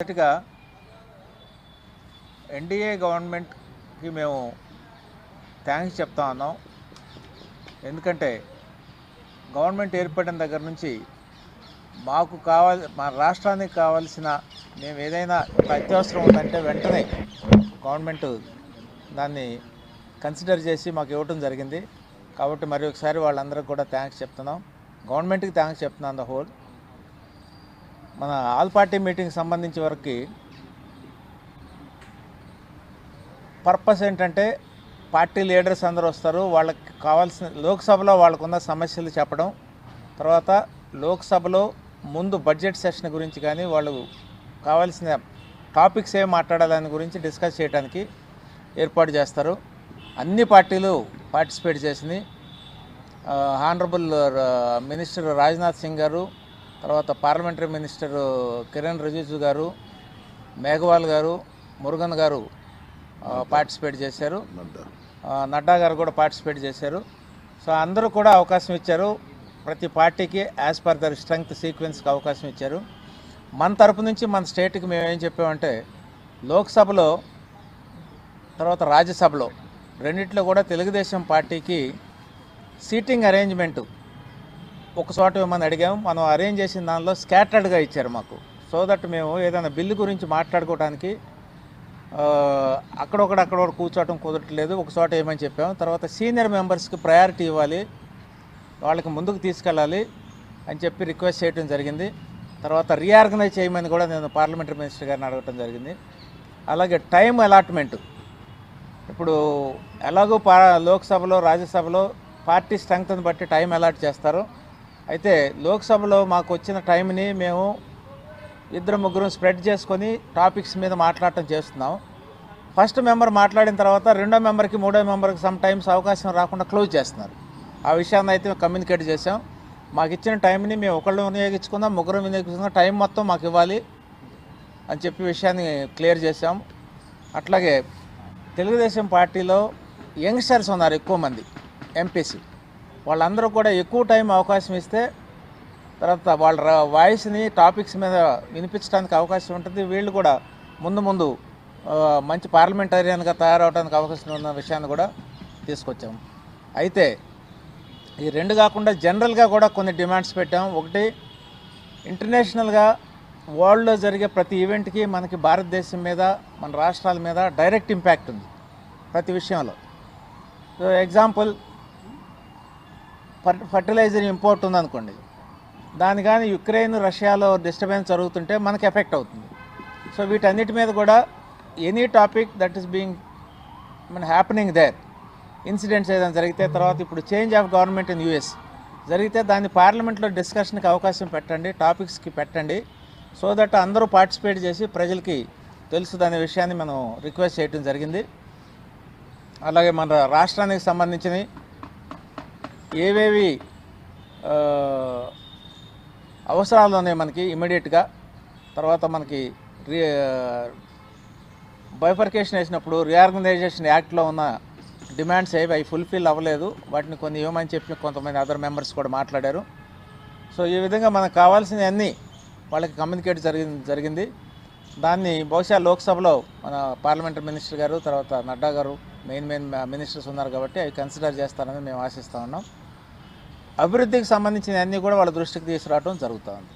మొదటిగా ఎన్డీఏ గవర్నమెంట్కి మేము థ్యాంక్స్ చెప్తా ఉన్నాం. ఎందుకంటే గవర్నమెంట్ ఏర్పడిన దగ్గర నుంచి మాకు కావాలి మా రాష్ట్రానికి కావాల్సిన మేము ఏదైనా అత్యవసరం ఉందంటే వెంటనే గవర్నమెంట్ దాన్ని కన్సిడర్ చేసి మాకు ఇవ్వటం జరిగింది. కాబట్టి మరి ఒకసారి వాళ్ళందరికీ కూడా థ్యాంక్స్ చెప్తున్నాం. గవర్నమెంట్కి థ్యాంక్స్ చెప్తున్నాం ద హోల్. మన ఆల్ పార్టీ మీటింగ్ సంబంధించి వరకు పర్పస్ ఏంటంటే పార్టీ లీడర్స్ అందరూ వస్తారు. వాళ్ళకి కావాల్సిన లోక్సభలో వాళ్ళకున్న సమస్యలు చెప్పడం. తర్వాత లోక్సభలో ముందు బడ్జెట్ సెషన్ గురించి కానీ వాళ్ళు కావాల్సిన టాపిక్స్ ఏం మాట్లాడాలని గురించి డిస్కస్ చేయడానికి ఏర్పాటు చేస్తారు. అన్ని పార్టీలు పార్టిసిపేట్ చేసింది. హానరబుల్ మినిస్టర్ రాజ్నాథ్ సింగ్ గారు తర్వాత పార్లమెంటరీ మినిస్టర్ కిరణ్ రిజిజు గారు మేఘవాల్ గారు మురుగన్ గారు పార్టిసిపేట్ చేశారు. నడ్డా. గారు కూడా పార్టిసిపేట్ చేశారు. సో అందరూ కూడా అవకాశం ఇచ్చారు. ప్రతి పార్టీకి యాజ్ పర్ దర్ స్ట్రెంగ్త్ సీక్వెన్స్కి అవకాశం ఇచ్చారు. మన తరపు నుంచి మన స్టేట్కి మేము ఏం చెప్పామంటే లోక్సభలో తర్వాత రాజ్యసభలో రెండిట్లో కూడా తెలుగుదేశం పార్టీకి సీటింగ్ అరేంజ్మెంటు ఒక చోట ఇవ్వమని అడిగాము మనం అరేంజ్ చేసిన దానిలో స్కాటర్డ్గా ఇచ్చారు మాకు. సో దట్ మేము ఏదైనా బిల్లు గురించి మాట్లాడుకోవడానికి ఆ, అక్కడొకడు కూర్చోవటం కుదరట్లేదు. ఒక చోట ఏమని చెప్పాము తర్వాత సీనియర్ మెంబర్స్కి ప్రయారిటీ ఇవ్వాలి వాళ్ళకి ముందుకు తీసుకెళ్ళాలి అని చెప్పి రిక్వెస్ట్ చేయడం జరిగింది. తర్వాత రీఆర్గనైజ్ చేయమని కూడా నేను పార్లమెంటరీ మినిస్టర్ గారిని అడగటం జరిగింది. అలాగే టైం అలాట్మెంట్ ఇప్పుడు ఎలాగో పా లోక్సభలో రాజ్యసభలో పార్టీ స్ట్రెంగ్త్ని బట్టి టైం అలాట్ చేస్తారు. అయితే లోక్సభలో మాకు వచ్చిన టైంని మేము ఇద్దరు ముగ్గురు స్ప్రెడ్ చేసుకొని టాపిక్స్ మీద మాట్లాడటం చేస్తున్నాం. ఫస్ట్ మెంబర్ మాట్లాడిన తర్వాత రెండో మెంబర్కి మూడో మెంబర్కి సమ్ టైమ్స్ అవకాశం రాకుండా క్లోజ్ చేస్తున్నారు. ఆ విషయాన్ని అయితే కమ్యూనికేట్ చేసాం మాకు ఇచ్చిన టైంని మేము ఒకళ్ళు వినియోగించుకుందాం ముగ్గురు వినియోగించుకుందాం. టైం మొత్తం మాకు ఇవ్వాలి అని చెప్పి విషయాన్ని క్లియర్ చేసాం అట్లాగే తెలుగుదేశం పార్టీలో యంగ్స్టర్స్ ఉన్నారు ఎక్కువ మంది ఎంపీసీ. వాళ్ళందరూ కూడా ఎక్కువ టైం అవకాశం ఇస్తే తర్వాత వాళ్ళ వాయిస్ని టాపిక్స్ మీద వినిపించడానికి అవకాశం ఉంటుంది. వీళ్ళు కూడా ముందు ముందు మంచి పార్లమెంటేరియన్గా తయారవడానికి అవకాశం ఉన్న విషయాన్ని కూడా తీసుకొచ్చాము అయితే ఈ రెండు కాకుండా జనరల్గా కూడా కొన్ని డిమాండ్స్ పెట్టాం. ఒకటి ఇంటర్నేషనల్గా వరల్డ్లో జరిగే ప్రతి ఈవెంట్కి మనకి భారతదేశం మీద మన రాష్ట్రాల మీద డైరెక్ట్ ఇంపాక్ట్ ఉంది ప్రతి విషయంలో. సో ఎగ్జాంపుల్ ఫర్టిలైజర్ ఇంపోర్ట్ ఉందనుకోండి దాని కానీ యుక్రెయిన్ రష్యాలో డిస్టర్బెన్స్ జరుగుతుంటే మనకి ఎఫెక్ట్ అవుతుంది. సో వీటన్నిటి మీద కూడా any topic that is being మన హ్యాపెనింగ్ దేర్ ఇన్సిడెంట్స్ ఏదైనా జరిగితే తర్వాత ఇప్పుడు change of government in US జరిగితే దాన్ని పార్లమెంట్లో డిస్కషన్కి అవకాశం పెట్టండి టాపిక్స్కి పెట్టండి సో దట్ అందరూ పార్టిసిపేట్ చేసి ప్రజలకి తెలుసుదనే విషయాన్ని మనం రిక్వెస్ట్ చేయడం జరిగింది. అలాగే మన రాష్ట్రానికి సంబంధించినవి ఏవేవి అవసరాలు ఉన్నాయి మనకి ఇమీడియట్గా తర్వాత మనకి రీ బైఫర్కేషన్ వేసినప్పుడు రీఆర్గనైజేషన్ యాక్ట్లో ఉన్న డిమాండ్స్ ఏవి అవి ఫుల్ఫిల్ అవ్వలేదు. వాటిని కొన్ని ఇవ్వమని చెప్పి కొంతమంది అదర్ మెంబర్స్ కూడా మాట్లాడారు. సో ఈ విధంగా మనకు కావాల్సినవన్నీ వాళ్ళకి కమ్యూనికేట్ జరిగింది జరిగింది. దాన్ని బహుశా లోక్సభలో మన పార్లమెంటరీ మినిస్టర్ గారు తర్వాత నడ్డా గారు మెయిన్ మెయిన్ మినిస్టర్స్ ఉన్నారు కాబట్టి అవి కన్సిడర్ చేస్తారని మేము ఆశిస్తూ ఉన్నాం. అభివృద్ధికి సంబంధించిన అన్నీ కూడా వాళ్ళ దృష్టికి తీసుకురావడం జరుగుతూ ఉంది.